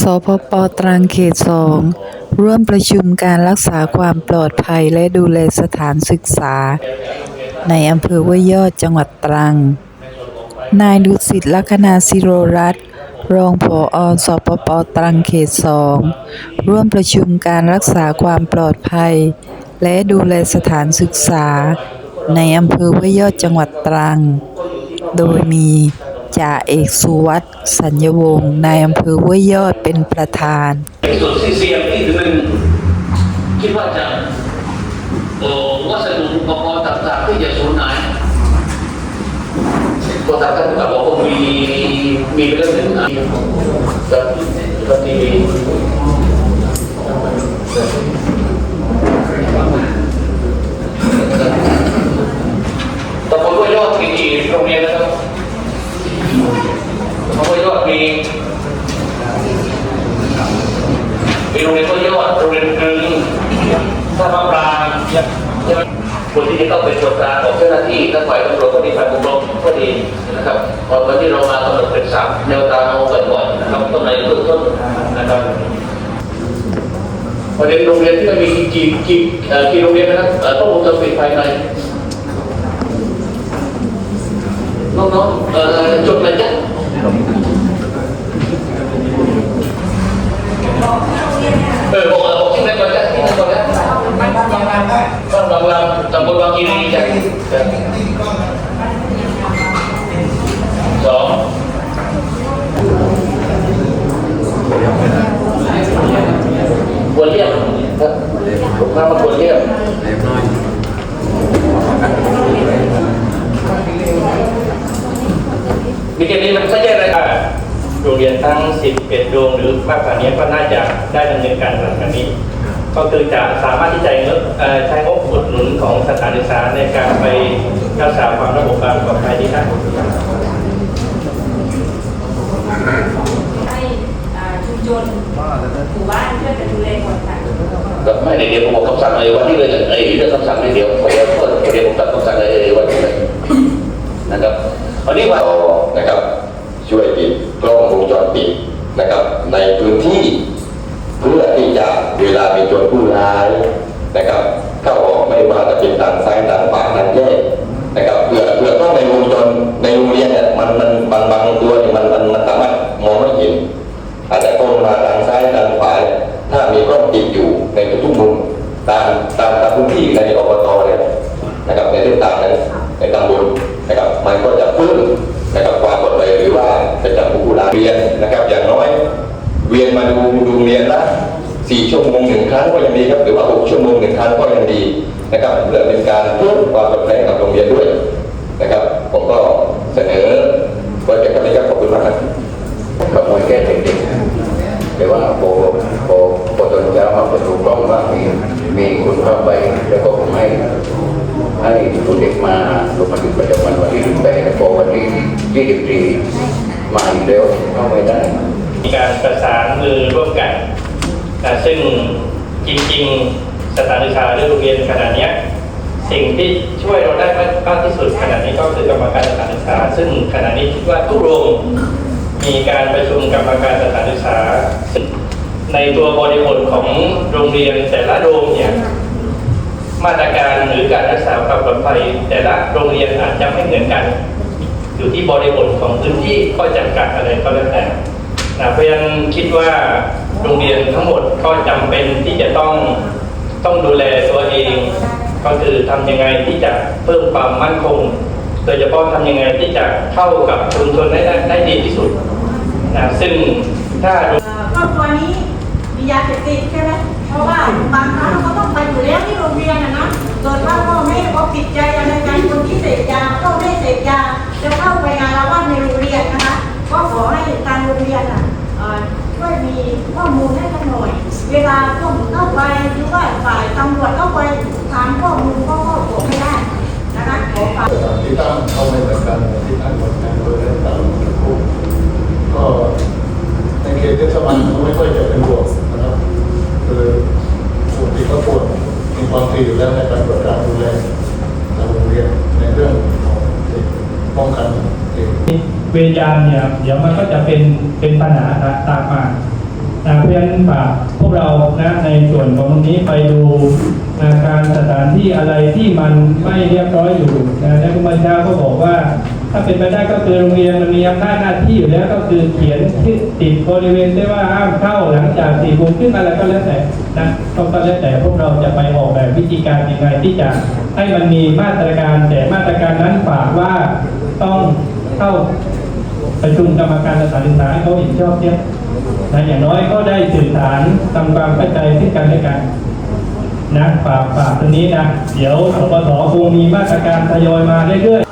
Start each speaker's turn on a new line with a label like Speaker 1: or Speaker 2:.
Speaker 1: สพปตรังเขตสองร่วมประชุมการรักษาความปลอดภัยและดูแลสถานศึกษา ในอำเภอห้วยยอดจังหวัดตรัง นายดุสิตลัคนาสิโรรัตน์รองผอสปปตรังเขตสองร่วมประชุมการรักษาความปลอดภัย และดูแลสถานศึกษา ในอำเภอห้วยยอดจังหวัดตรัง โดยมี จ่าเอกสุวัสด์สัญญวงศ์นายอำเภอห้วยยอดเป็นประธาน
Speaker 2: ที่สุดที่เสี่ยงที่ถึงหนึ่งคิดว่าจะเอ่อวัสดุอุปกรณ์ต่างๆที่จะสูญหายตัวทางการกับบอกว่ามีมีเรื่องหนึ่งนะกับกับทีวีตำบลห้วยยอดมีกี่โรงเรียนนะครับตำบลห้วยยอดมี มี โรงเรียนก็ยอดโรงเรียนกึ่งท่ามะปรางคนที่จะต้องเป็นส่วนกลางของเจ้าหน้าที่ทั้งฝ่ายตำรวจก็ดีฝ่ายปกครองก็ดีนะครับตอนที่เรามากำหนดเป็นสามแนวทางเอาไว้ก่อนนะครับตรงไหนเบื้องต้นนะครับประเด็นโรงเรียนที่มันมีกี่กี่เอ่อกี่โรงเรียนนะครับต้องวงจรปิดภายในน้องๆจดอะไรจ๊ะำตำบางกีรีจ้ะสองควรเรียกครับลูกค้ามาควรเรียกมีแค่นี้มันไม่ใช่อะไรอะ
Speaker 3: โรงเรียนทั้ง 11 โรงหรือมากกว่านี้ก็น่าจะได้ดำเนินการหลังจากนี้ ก็คือจะสามารถที่จะใช้งบอุดหนุนของสถานศึกษาในการไปรักษาความระบบความปลอดภัยที่ได้
Speaker 4: ให้ชุมชนหมู่บ้านช่วยกันดูแลก่อนค่ะ
Speaker 2: ก็ไม่ในเดียวผมบอกคำสั่งเลยวันนี้เลยไอ้เรื่องคำสั่งนี่เดียวขอเดี๋ยวเดี๋ยวผมตัดคำสั่งเลยวันนี้เลยนะครับอันนี้ว่า
Speaker 5: เรานะครับช่วยติดกล้องวงจรปิดนะครับ ในพื้นที่เพื่อที่จะ เวลามีโจรผู้ร้ายนะครับเข้าออกไม่ว่าจะเป็นทางซ้ายทางขวาทางแยกนะครับเพื่อเพื่อกล้องในวงจรในโรงเรียนเนี่ยมันมันบางบางตัวเนี่ยมันมันมันสามารถมองไม่เห็น อาจจะตรงมาทางซ้ายทางขวาถ้ามีกล้องติดอยู่ในทุกมุมตามตามตามพื้นที่ในอบตเนี่ยนะครับในเส้นทางนั้นในตำบลนะครับมันก็จะเพิ่มนะครับความปลอดภัยหรือว่าจะจับผู้ร้ายเรียนนะครับ อย่างน้อย เวียนมาดูดูเรียนละ สี่ชั่วโมงหนึ่งครั้งก็ยังดีครับหรือว่าหกชั่วโมงหนึ่งครั้งก็ยังดีนะครับเพื่อเป็นการเพิ่มความปลอดภัยให้กับโรงเรียนด้วยนะครับ ผมก็เสนอไว้เป็นคำนี้ครับขอบคุณมากครับ
Speaker 6: ขโมยแก้เด็กๆแต่ว่าพอพอพอตอนเช้ามาประตูกล้องว่ามีมีคนเข้าไปแล้วก็ผมให้ให้คุณเด็กมาลงมาถึงประจำวันวันที่สิบแปดพอวันที่ยี่สิบสี่มาอีกแล้วเข้าไม่ได้
Speaker 3: มีการประสานมือร่วมกันนะ ซึ่งจริงๆสถานศึกษาหรือโรงเรียนขนาดนี้สิ่งที่ช่วยเราได้มากที่สุดขนาดนี้ก็คือกรรมการสถานศึกษา ซึ่งขณะนี้คิดว่าทุกโรงมีการประชุมกรรมการสถานศึกษา ในตัวบริบทของโรงเรียนแต่ละโรงเนี่ยมาตรการหรือการรักษาความปลอดภัยแต่ละโรงเรียนอาจจะไม่เหมือนกัน อยู่ที่บริบทของพื้นที่ข้อจำกัดอะไรก็แล้วแต่ นะเพราะฉะนั้นคิดว่าโรงเรียนทั้งหมดก็จำเป็นที่จะต้องต้องดูแลตัวเอง ก็คือทำยังไงที่จะเพิ่มความมั่นคง โดยเฉพาะทำยังไงที่จะเข้ากับชุมชนได้ได้ดีที่สุดนะซึ่งถ้า
Speaker 4: ครอบครัวนี้มียาเสพติดใช่ไหมเพราะว่าบางครั้งเขาต้องไปอยู่แล้วที่โรงเรียนนะนะเกิดว่าาพวกเข้าไปหรือว่าฝ่ายตำรวจเข้าไปถามข้อมูลก็ก็บอกไม่ได้นะคะขอฝาก
Speaker 7: ที่ตั้งเข้าไม่เหมือนกันที่ตั้งเหมือนกันโดยได้ตามคู่ก็ในเขตเทศบาลไม่ค่อยจะเป็นห่วงนะครับคือปกติก็ควรมีความถี่อยู่แล้วในการประกาศดูแลทางโรงเรียนในเรื่องของป้องกันเด็ก
Speaker 8: เวรยามเนี่ยเดี๋ยวมันก็จะเป็นเป็นปัญหาตามมา
Speaker 3: นะเพราะฉะนั้นฝาก กเรานะในส่วนของตรงนี้ไปดูนะการสถานที่อะไรที่มันไม่เรียบร้อยอยู่นะและคุณบัญชาก็บอกว่า ถ้าเป็นไปได้ก็คือโรงเรียนมันมีอำนาจหน้าที่อยู่แล้วก็คือเขียนที่ติดบริเวณได้ว่าห้ามเข้าหลังจากสี่โมงขึ้นอะไรก็แล้วแต่นะก็แล้วแต่พวกเราจะไปออกแบบวิธีการยังไงที่จะให้มันมีมาตรการแต่มาตรการนั้นฝากว่าต้องเข้าประชุมกรรมการสถานศึกษาเขาเห็นชอบเนี่ย นะอย่างน้อยก็ได้สื่อสารทำความเข้าใจซึ่งกันและกันนะฝากฝากตรงนี้นะ เดี๋ยวสปสคงมีมาตรการทยอยมาเรื่อยๆ